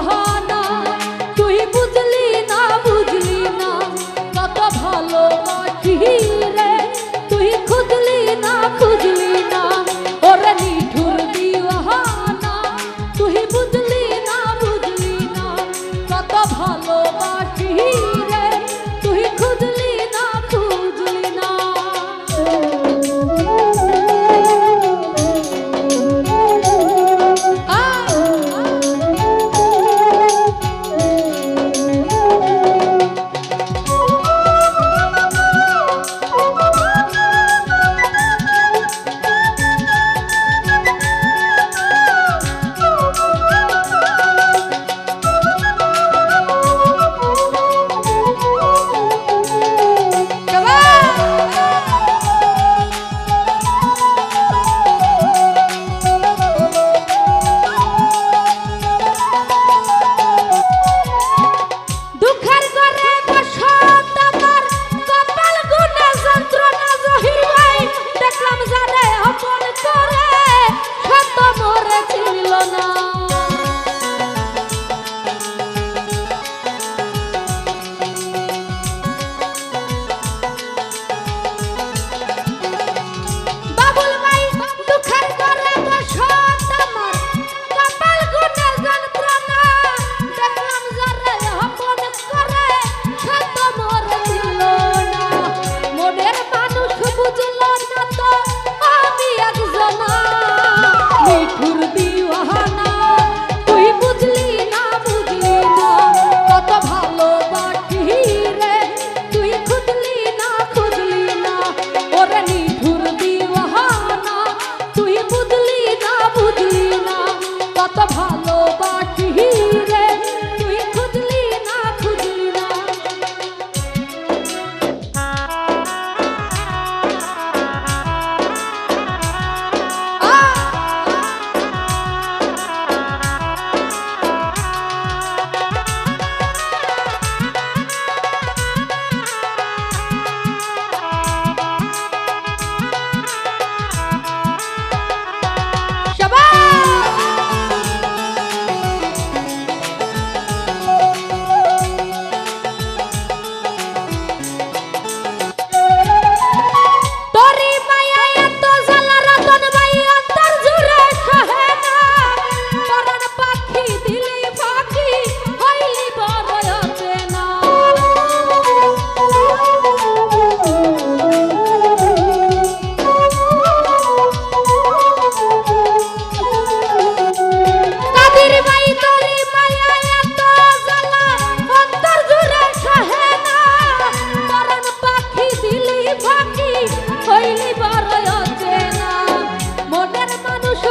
oh.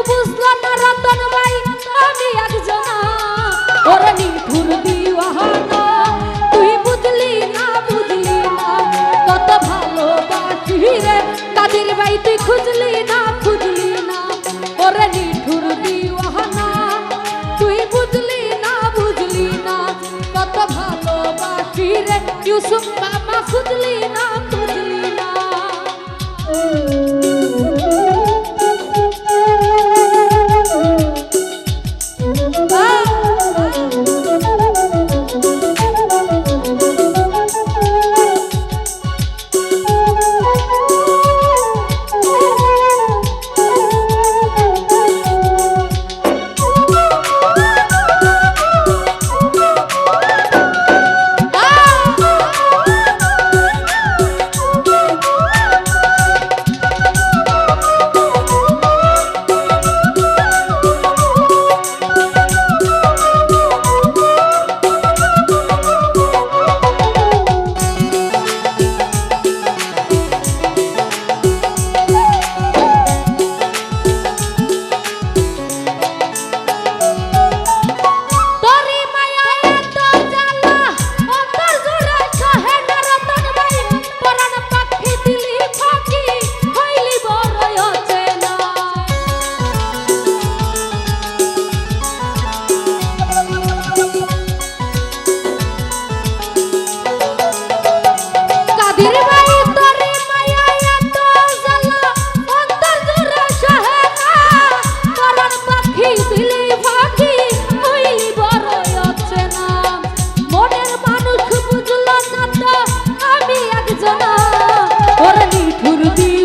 বুঝলো না রতন ভাই, আমি একজন। ওরা নিঠুর বিবাহন তুই বুঝলি না বুঝলি না? কত ভালোবাসি রে কাদের ভাই তুই খুঁজলি না খুঁজলি না? ওরা নিঠুর বিবাহন তুই বুঝলি না বুঝলি না? কত ভালোবাসি রে, ইউসুফ মামা খুঁজলি ti.